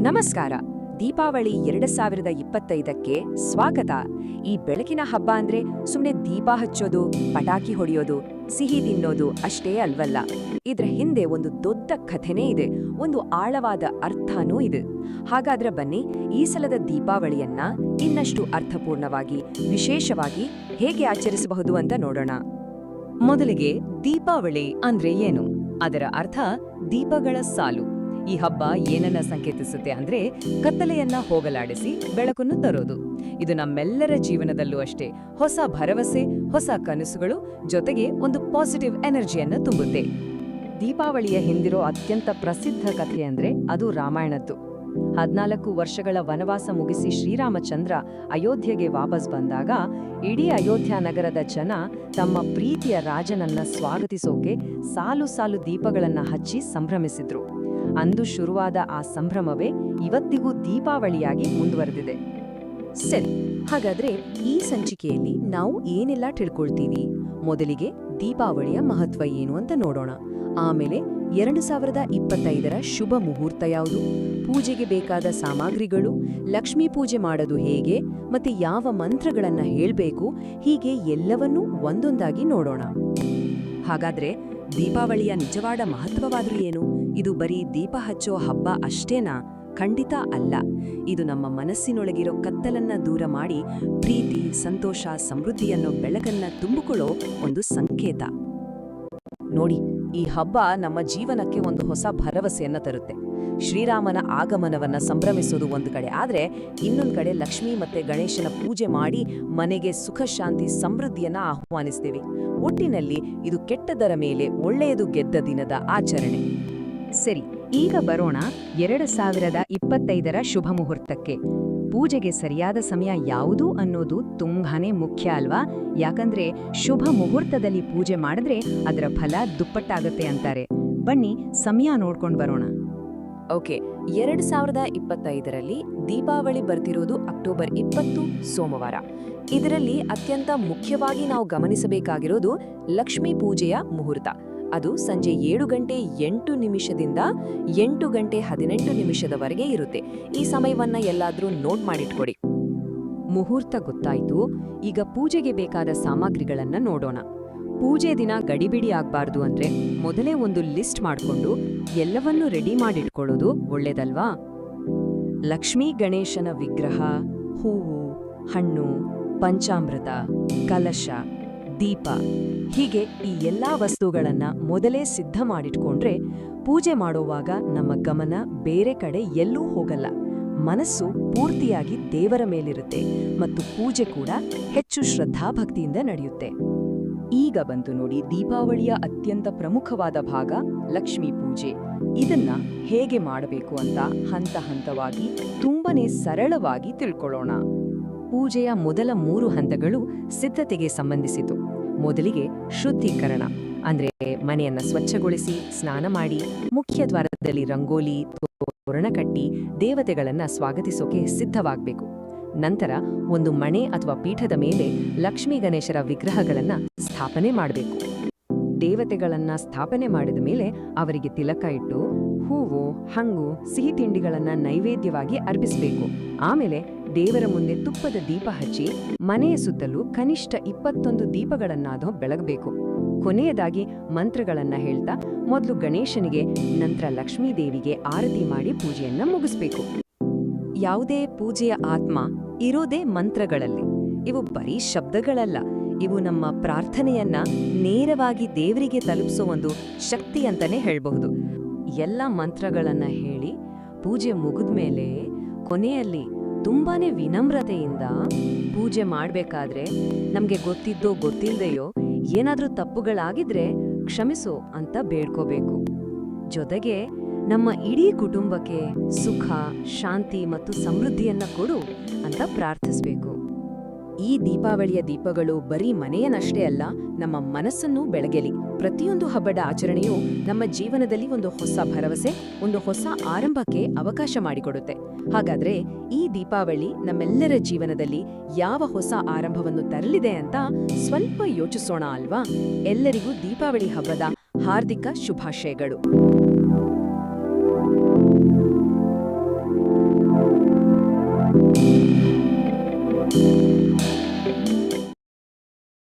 ನಮಸ್ಕಾರ. ದೀಪಾವಳಿ ಎರಡ್ ಸಾವಿರದ ಇಪ್ಪತ್ತೈದಕ್ಕೆ ಸ್ವಾಗತ. ಈ ಬೆಳಕಿನ ಹಬ್ಬ ಅಂದ್ರೆ ಸುಮ್ನೆ ದೀಪ ಹಚ್ಚೋದು, ಪಟಾಕಿ ಹೊಡೆಯೋದು, ಸಿಹಿ ತಿನ್ನೋದು ಅಷ್ಟೇ ಅಲ್ವಲ್ಲ. ಇದ್ರ ಹಿಂದೆ ಒಂದು ದೊಡ್ಡ ಕಥೆನೇ ಇದೆ. ಒಂದು ಆಳವಾದ ಅರ್ಥನೂ ಇದೆ. ಹಾಗಾದ್ರೆ ಬನ್ನಿ, ಈ ಸಲದ ದೀಪಾವಳಿಯನ್ನ ಇನ್ನಷ್ಟು ಅರ್ಥಪೂರ್ಣವಾಗಿ, ವಿಶೇಷವಾಗಿ ಹೇಗೆ ಆಚರಿಸಬಹುದು ಅಂತ ನೋಡೋಣ. ಮೊದಲಿಗೆ ದೀಪಾವಳಿ ಅಂದ್ರೆ ಏನು? ಅದರ ಅರ್ಥ ದೀಪಗಳ ಸಾಲು. ಈ ಹಬ್ಬ ಏನನ್ನ ಸಂಕೇತಿಸುತ್ತೆ ಅಂದ್ರೆ ಕತ್ತಲೆಯನ್ನ ಹೋಗಲಾಡಿಸಿ ಬೆಳಕನ್ನು ತರೋದು. ಇದು ನಮ್ಮೆಲ್ಲರ ಜೀವನದಲ್ಲೂ ಅಷ್ಟೇ ಹೊಸ ಭರವಸೆ, ಹೊಸ ಕನಸುಗಳು ಜೊತೆಗೆ ಒಂದು ಪಾಸಿಟಿವ್ ಎನರ್ಜಿಯನ್ನ ತುಂಬುತ್ತೆ. ದೀಪಾವಳಿಯ ಹಿಂದಿರೋ ಅತ್ಯಂತ ಪ್ರಸಿದ್ಧ ಕಥೆ ಅಂದ್ರೆ ಅದು ರಾಮಾಯಣದ್ದು. ಹದ್ನಾಲ್ಕು ವರ್ಷಗಳ ವನವಾಸ ಮುಗಿಸಿ ಶ್ರೀರಾಮಚಂದ್ರ ಅಯೋಧ್ಯೆಗೆ ವಾಪಸ್ ಬಂದಾಗ ಇಡೀ ಅಯೋಧ್ಯ ನಗರದ ಜನ ತಮ್ಮ ಪ್ರೀತಿಯ ರಾಜನನ್ನ ಸ್ವಾಗತಿಸೋಕೆ ಸಾಲು ಸಾಲು ದೀಪಗಳನ್ನ ಹಚ್ಚಿ ಸಂಭ್ರಮಿಸಿದ್ರು. ಅಂದು ಶುರುವಾದ ಆ ಸಂಭ್ರಮವೇ ಇವತ್ತಿಗೂ ದೀಪಾವಳಿಯಾಗಿ ಮುಂದುವರೆದಿದೆ. ಸರಿ, ಹಾಗಾದ್ರೆ ಈ ಸಂಚಿಕೆಯಲ್ಲಿ ನಾವು ಏನೆಲ್ಲ ತಿಳ್ಕೊಳ್ತೀವಿ? ಮೊದಲಿಗೆ ದೀಪಾವಳಿಯ ಮಹತ್ವ ಏನು ಅಂತ ನೋಡೋಣ. ಆಮೇಲೆ ಎರಡು ಸಾವಿರದ ಇಪ್ಪತ್ತೈದರ ಶುಭ ಮುಹೂರ್ತ ಯಾವುದು? ಪೂಜೆಗೆ ಬೇಕಾದ ಸಾಮಗ್ರಿಗಳು, ಲಕ್ಷ್ಮೀ ಪೂಜೆ ಮಾಡೋದು ಹೇಗೆ, ಮತ್ತೆ ಯಾವ ಮಂತ್ರಗಳನ್ನ ಹೇಳಬೇಕು, ಹೀಗೆ ಎಲ್ಲವನ್ನೂ ಒಂದೊಂದಾಗಿ ನೋಡೋಣ. ಹಾಗಾದ್ರೆ ದೀಪಾವಳಿಯ ನಿಜವಾದ ಮಹತ್ವವಾದ್ರೂ ಏನು? ಇದು ಬರೀ ದೀಪ ಹಚ್ಚೋ ಹಬ್ಬ ಅಷ್ಟೇನಾ? ಖಂಡಿತ ಅಲ್ಲ. ಇದು ನಮ್ಮ ಮನಸ್ಸಿನೊಳಗಿರೋ ಕತ್ತಲನ್ನ ದೂರ ಮಾಡಿ ಪ್ರೀತಿ, ಸಂತೋಷ ಸಮೃದ್ಧಿಯನ್ನು ಬೆಳಕನ್ನ ತುಂಬಿಕೊಳ್ಳೋ ಒಂದು ಸಂಕೇತ. ನೋಡಿ, ಈ ಹಬ್ಬ ನಮ್ಮ ಜೀವನಕ್ಕೆ ಒಂದು ಹೊಸ ಭರವಸೆಯನ್ನ ತರುತ್ತೆ. ಶ್ರೀರಾಮನ ಆಗಮನವನ್ನ ಸಂಭ್ರಮಿಸೋದು ಒಂದು ಕಡೆ, ಆದ್ರೆ ಇನ್ನೊಂದು ಕಡೆ ಲಕ್ಷ್ಮಿ ಮತ್ತೆ ಗಣೇಶನ ಪೂಜೆ ಮಾಡಿ ಮನೆಗೆ ಸುಖ, ಶಾಂತಿ, ಸಮೃದ್ಧಿಯನ್ನ ಆಹ್ವಾನಿಸ್ತೇವೆ. ಒಟ್ಟಿನಲ್ಲಿ ಇದು ಕೆಟ್ಟದರ ಮೇಲೆ ಒಳ್ಳೆಯದು ಗೆದ್ದ ದಿನದ ಆಚರಣೆ. ಸರಿ, ಈಗ ಬರೋಣ ಎರಡು ಸಾವಿರದ ಇಪ್ಪತ್ತೈದರ ಶುಭ ಮುಹೂರ್ತಕ್ಕೆ. ಪೂಜೆಗೆ ಸರಿಯಾದ ಸಮಯ ಯಾವುದು ಅನ್ನೋದು ತುಂಬಾನೇ ಮುಖ್ಯ ಅಲ್ವಾ? ಯಾಕಂದ್ರೆ ಶುಭ ಮುಹೂರ್ತದಲ್ಲಿ ಪೂಜೆ ಮಾಡಿದ್ರೆ ಅದರ ಫಲ ದುಪ್ಪಟ್ಟಾಗತ್ತೆ ಅಂತಾರೆ. ಬನ್ನಿ, ಸಮಯ ನೋಡ್ಕೊಂಡು ಬರೋಣ. ಓಕೆ, ಎರಡು ಸಾವಿರದ ಇಪ್ಪತ್ತೈದರಲ್ಲಿ ದೀಪಾವಳಿ ಬರ್ತಿರೋದು ಅಕ್ಟೋಬರ್ ಇಪ್ಪತ್ತು, ಸೋಮವಾರ. ಇದರಲ್ಲಿ ಅತ್ಯಂತ ಮುಖ್ಯವಾಗಿ ನಾವು ಗಮನಿಸಬೇಕಾಗಿರೋದು ಲಕ್ಷ್ಮೀ ಪೂಜೆಯ ಮುಹೂರ್ತ. ಅದು ಸಂಜೆ ಏಳು ಗಂಟೆ ಎಂಟು ನಿಮಿಷದಿಂದ ಎಂಟು ಗಂಟೆ ಹದಿನೆಂಟು ನಿಮಿಷದವರೆಗೆ ಇರುತ್ತೆ. ಈ ಸಮಯವನ್ನ ಎಲ್ಲಾದರೂ ನೋಟ್ ಮಾಡಿಟ್ಕೊಡಿ. ಮುಹೂರ್ತ ಗೊತ್ತಾಯಿತು, ಈಗ ಪೂಜೆಗೆ ಬೇಕಾದ ಸಾಮಗ್ರಿಗಳನ್ನು ನೋಡೋಣ. ಪೂಜೆ ದಿನ ಗಡಿಬಿಡಿ ಆಗ್ಬಾರ್ದು ಅಂದ್ರೆ ಮೊದಲೇ ಒಂದು ಲಿಸ್ಟ್ ಮಾಡ್ಕೊಂಡು ಎಲ್ಲವನ್ನೂ ರೆಡಿ ಮಾಡಿಟ್ಕೊಳ್ಳೋದು ಒಳ್ಳೇದಲ್ವಾ? ಲಕ್ಷ್ಮೀ ಗಣೇಶನ ವಿಗ್ರಹ, ಹೂವು, ಹಣ್ಣು, ಪಂಚಾಮೃತ, ಕಲಶ, ದೀಪ ಹೀಗೆ ಈ ಎಲ್ಲಾ ವಸ್ತುಗಳನ್ನ ಮೊದಲೇ ಸಿದ್ಧ ಮಾಡಿಟ್ಕೊಂಡ್ರೆ ಪೂಜೆ ಮಾಡುವಾಗ ನಮ್ಮ ಗಮನ ಬೇರೆ ಕಡೆ ಎಲ್ಲೂ ಹೋಗಲ್ಲ. ಮನಸ್ಸು ಪೂರ್ತಿಯಾಗಿ ದೇವರ ಮೇಲಿರುತ್ತೆ ಮತ್ತು ಪೂಜೆ ಕೂಡ ಹೆಚ್ಚು ಶ್ರದ್ಧಾಭಕ್ತಿಯಿಂದ ನಡೆಯುತ್ತೆ. ಈಗ ಬಂತು ನೋಡಿ ದೀಪಾವಳಿಯ ಅತ್ಯಂತ ಪ್ರಮುಖವಾದ ಭಾಗ ಲಕ್ಷ್ಮೀ ಪೂಜೆ. ಇದನ್ನ ಹೇಗೆ ಮಾಡಬೇಕು ಅಂತ ಹಂತ ಹಂತವಾಗಿ ತುಂಬನೇ ಸರಳವಾಗಿ ತಿಳ್ಕೊಳ್ಳೋಣ. ಪೂಜೆಯ ಮೊದಲ ಮೂರು ಹಂತಗಳು ಸಿದ್ಧತೆಗೆ ಸಂಬಂಧಿಸಿತು ಮೊದಲಿಗೆ ಶುದ್ಧೀಕರಣ, ಅಂದ್ರೆ ಮನೆಯನ್ನ ಸ್ವಚ್ಛಗೊಳಿಸಿ, ಸ್ನಾನ ಮಾಡಿ, ಮುಖ್ಯ ದ್ವಾರದಲ್ಲಿ ರಂಗೋಲಿ, ತೋರಣ ಕಟ್ಟಿ ದೇವತೆಗಳನ್ನ ಸ್ವಾಗತಿಸೋಕೆ ಸಿದ್ಧವಾಗಬೇಕು. ನಂತರ ಒಂದು ಮಣೆ ಅಥವಾ ಪೀಠದ ಮೇಲೆ ಲಕ್ಷ್ಮೀ ಗಣೇಶರ ವಿಗ್ರಹಗಳನ್ನ ಸ್ಥಾಪನೆ ಮಾಡಬೇಕು. ದೇವತೆಗಳನ್ನ ಸ್ಥಾಪನೆ ಮಾಡಿದ ಮೇಲೆ ಅವರಿಗೆ ತಿಲಕ ಇಟ್ಟು ಹೂವು, ಹಂಗು, ಸಿಹಿ ತಿಂಡಿಗಳನ್ನ ನೈವೇದ್ಯವಾಗಿ ಅರ್ಪಿಸಬೇಕು. ಆಮೇಲೆ ದೇವರ ಮುಂದೆ ತುಪ್ಪದ ದೀಪ ಹಚ್ಚಿ ಮನೆಯ ಸುತ್ತಲೂ ಕನಿಷ್ಠ ಇಪ್ಪತ್ತೊಂದು ದೀಪಗಳನ್ನಾದೋ ಬೆಳಗಬೇಕು. ಕೊನೆಯದಾಗಿ ಮಂತ್ರಗಳನ್ನ ಹೇಳ್ತಾ ಮೊದಲು ಗಣೇಶನಿಗೆ, ನಂತರ ಲಕ್ಷ್ಮೀ ದೇವಿಗೆ ಆರತಿ ಮಾಡಿ ಪೂಜೆಯನ್ನ ಮುಗಿಸ್ಬೇಕು. ಯಾವುದೇ ಪೂಜೆಯ ಆತ್ಮ ಇರೋದೇ ಮಂತ್ರಗಳಲ್ಲಿ. ಇವು ಬರೀ ಶಬ್ದಗಳಲ್ಲ. ಇವು ನಮ್ಮ ಪ್ರಾರ್ಥನೆಯನ್ನ ನೇರವಾಗಿ ದೇವರಿಗೆ ತಲುಪಿಸೋ ಒಂದು ಶಕ್ತಿ ಅಂತಾನೆ ಹೇಳಬಹುದು. ಎಲ್ಲ ಮಂತ್ರಗಳನ್ನ ಹೇಳಿ ಪೂಜೆ ಮುಗಿದ್ಮೇಲೆ ಕೊನೆಯಲ್ಲಿ ತುಂಬಾನೇ ವಿನಮ್ರತೆಯಿಂದ ಪೂಜೆ ಮಾಡಬೇಕಾದ್ರೆ ನಮಗೆ ಗೊತ್ತಿದ್ದೋ ಗೊತ್ತಿಲ್ಲದೆಯೋ ಏನಾದರೂ ತಪ್ಪುಗಳಾಗಿದ್ರೆ ಕ್ಷಮಿಸೋ ಅಂತ ಬೇಡ್ಕೋಬೇಕು. ಜೊತೆಗೆ ನಮ್ಮ ಇಡೀ ಕುಟುಂಬಕ್ಕೆ ಸುಖ, ಶಾಂತಿ ಮತ್ತು ಸಮೃದ್ಧಿಯನ್ನ ಕೊಡು ಅಂತ ಪ್ರಾರ್ಥಿಸಬೇಕು. ಈ ದೀಪಾವಳಿಯ ದೀಪಗಳು ಬರೀ ಮನೆಯನ್ನಷ್ಟೇ ಅಲ್ಲ, ನಮ್ಮ ಮನಸ್ಸನ್ನೂ ಬೆಳಗೆಲಿ. ಪ್ರತಿಯೊಂದು ಹಬ್ಬದ ಆಚರಣೆಯು ನಮ್ಮ ಜೀವನದಲ್ಲಿ ಒಂದು ಹೊಸ ಭರವಸೆ, ಒಂದು ಹೊಸ ಆರಂಭಕ್ಕೆ ಅವಕಾಶ ಮಾಡಿಕೊಡುತ್ತೆ. ಹಾಗಾದ್ರೆ ಈ ದೀಪಾವಳಿ ನಮ್ಮೆಲ್ಲರ ಜೀವನದಲ್ಲಿ ಯಾವ ಹೊಸ ಆರಂಭವನ್ನು ತರಲಿದೆ ಅಂತ ಸ್ವಲ್ಪ ಯೋಚಿಸೋಣ ಅಲ್ವಾ? ಎಲ್ಲರಿಗೂ ದೀಪಾವಳಿ ಹಬ್ಬದ ಹಾರ್ದಿಕ ಶುಭಾಶಯಗಳು.